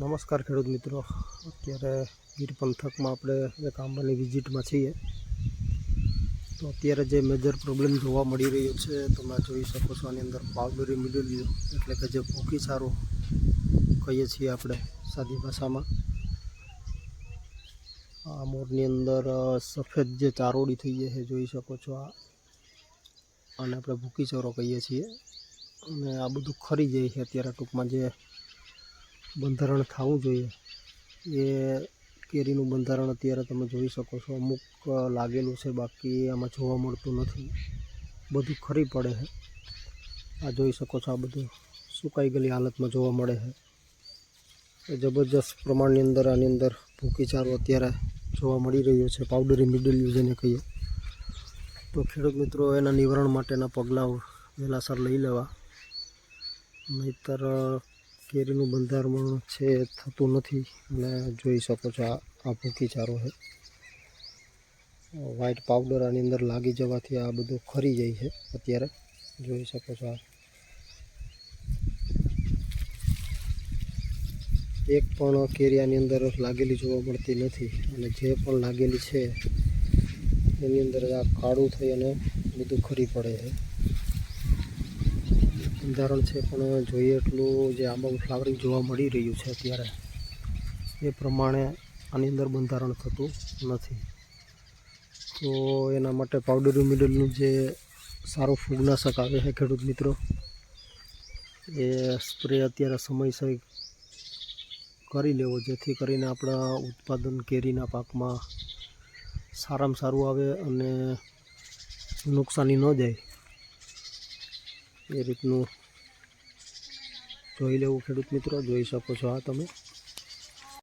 નમસ્કાર ખેડૂત મિત્રો. અત્યારે ગીર પંથકમાં આપણે આંબાની વિઝિટમાં છીએ, તો અત્યારે જે મેજર પ્રોબ્લેમ જોવા મળી રહ્યો છે, તમે જોઈ શકો છો આની અંદર પાવડરી મિડલ એટલે કે જે ભૂખી સારો કહીએ છીએ આપણે સાદી ભાષામાં. આ મોરની અંદર સફેદ જે ચારોડી થઈ છે, જોઈ શકો છો આ. અને આપણે ભૂકી ચારો કહીએ છીએ. અને આ બધું ખરી જાય છે અત્યારે ટૂંકમાં જે બંધારણ થવું જોઈએ. એ કેરીનું બંધારણ અત્યારે તમે જોઈ શકો છો. અમુક લાગેલું છે, બાકી આમાં જોવા મળતું નથી. બધું ખરી પડે છે. આ જોઈ શકો છો આ બધું સુકાઈ ગયેલી હાલતમાં જોવા મળે છે. એ જબરજસ્ત પ્રમાણની અંદર, આની અંદર ભૂકીચારો અત્યારે જોવા મળી રહ્યો છે. પાવડરી મિડલ જેને કહીએ. તો ખેડૂત મિત્રો, એના નિવારણ માટેના પગલાઓ વહેલાસર લઈ લેવા. નહીતર કેરીનું બંધારણ છે, થતું નથી. અને જોઈ શકો છો આ ભૂકી ચારો છે. વ્હાઇટ પાવડર આની અંદર લાગી જવાથી આ બધું ખરી જાય છે અત્યારે. જોઈ શકો છો આ. એક પણ કેરિયાની અંદર લાગેલી જોવા મળતી નથી. અને જે પણ લાગેલી છે, એની અંદર આ કાળું થઈ અને બધું ખરી પડે છે. બંધારણ છે, પણ જોઈએ એટલું જે આંબાનું ફ્લાવરિંગ જોવા મળી રહ્યું છે અત્યારે, એ પ્રમાણે આની અંદર બંધારણ થતું નથી. તો એના માટે પાવડરી મિડલનું જે સારું ફૂગનાશક આવે છે ખેડૂત મિત્રો, એ સ્પ્રે અત્યારે સમયસર કરી લેવો, જેથી કરીને આપણા ઉત્પાદન કેરીના પાકમાં સારામાં સારું આવે અને નુકસાની ન જાય. એ રીતનું જોઈ લેવું ખેડૂત મિત્રો જોઈ શકો છો આ તમે.